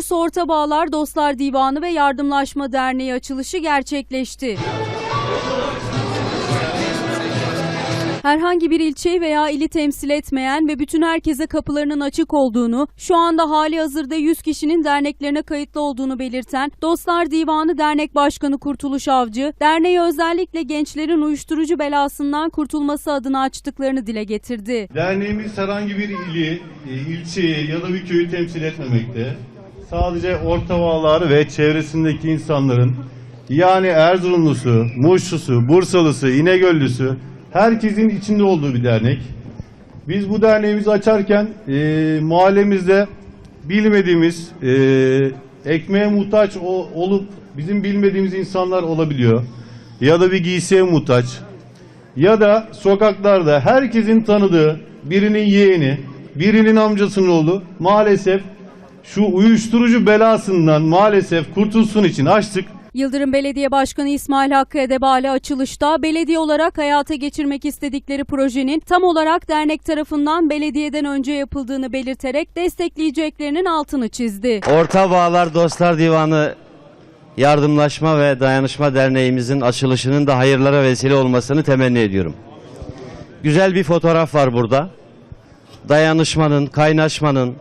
Bursa Orta Bağlar Dostlar Divanı ve Yardımlaşma Derneği açılışı gerçekleşti. Herhangi bir ilçeyi veya ili temsil etmeyen ve bütün herkese kapılarının açık olduğunu, şu anda hali hazırda 100 kişinin derneklerine kayıtlı olduğunu belirten Dostlar Divanı Dernek Başkanı Kurtuluş Avcı, derneği özellikle gençlerin uyuşturucu belasından kurtulması adına açtıklarını dile getirdi. Derneğimiz herhangi bir ili, e, ilçeyi ya da bir köyü temsil etmemekte. Sadece Orta Bağlar ve çevresindeki insanların yani Erzurumlusu, Muşlusu, Bursalısı, İnegöllüsü herkesin içinde olduğu bir dernek. Biz bu derneğimizi açarken e, mahallemizde bilmediğimiz, e, ekmeğe muhtaç o- olup bizim bilmediğimiz insanlar olabiliyor. Ya da bir giysiye muhtaç, ya da sokaklarda herkesin tanıdığı birinin yeğeni, birinin amcasının oğlu maalesef şu uyuşturucu belasından maalesef kurtulsun için açtık. Yıldırım Belediye Başkanı İsmail Hakkı Edebali açılışta belediye olarak hayata geçirmek istedikleri projenin tam olarak dernek tarafından belediyeden önce yapıldığını belirterek destekleyeceklerinin altını çizdi. Orta Bağlar Dostlar Divanı Yardımlaşma ve Dayanışma Derneğimizin açılışının da hayırlara vesile olmasını temenni ediyorum. Güzel bir fotoğraf var burada. Dayanışmanın, kaynaşmanın,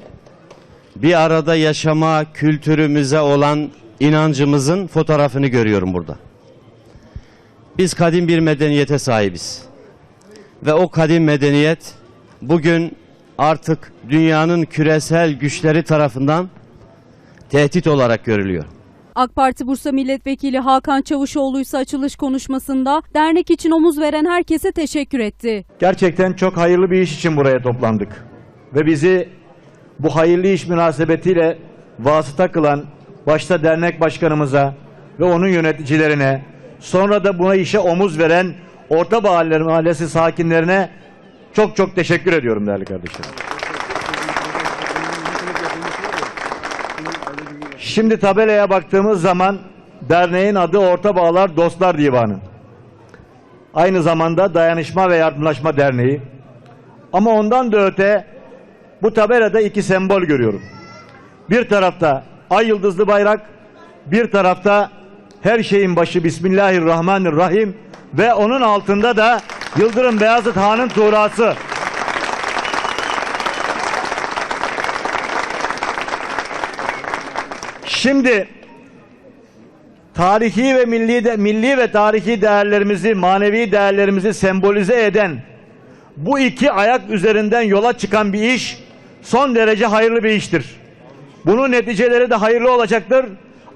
bir arada yaşama kültürümüze olan inancımızın fotoğrafını görüyorum burada. Biz kadim bir medeniyete sahibiz. Ve o kadim medeniyet bugün artık dünyanın küresel güçleri tarafından tehdit olarak görülüyor. AK Parti Bursa Milletvekili Hakan Çavuşoğlu ise açılış konuşmasında dernek için omuz veren herkese teşekkür etti. Gerçekten çok hayırlı bir iş için buraya toplandık. Ve bizi bu hayırlı iş münasebetiyle vasıta kılan başta dernek başkanımıza ve onun yöneticilerine sonra da buna işe omuz veren Orta Bağlar Mahallesi sakinlerine çok çok teşekkür ediyorum değerli kardeşlerim. Şimdi tabelaya baktığımız zaman derneğin adı Orta Bağlar Dostlar Divanı. Aynı zamanda Dayanışma ve Yardımlaşma Derneği. Ama ondan da öte bu tabelada iki sembol görüyorum. Bir tarafta ay yıldızlı bayrak, bir tarafta her şeyin başı Bismillahirrahmanirrahim ve onun altında da Yıldırım Beyazıt Han'ın tuğrası. Şimdi tarihi ve milli de, milli ve tarihi değerlerimizi, manevi değerlerimizi sembolize eden bu iki ayak üzerinden yola çıkan bir iş son derece hayırlı bir iştir. Bunun neticeleri de hayırlı olacaktır.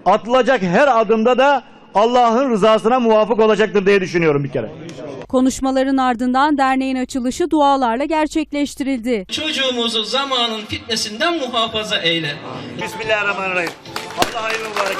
Atılacak her adımda da Allah'ın rızasına muvafık olacaktır diye düşünüyorum bir kere. Konuşmaların ardından derneğin açılışı dualarla gerçekleştirildi. Çocuğumuzu zamanın fitnesinden muhafaza eyle. Bismillahirrahmanirrahim. Allah hayırlı mübarek.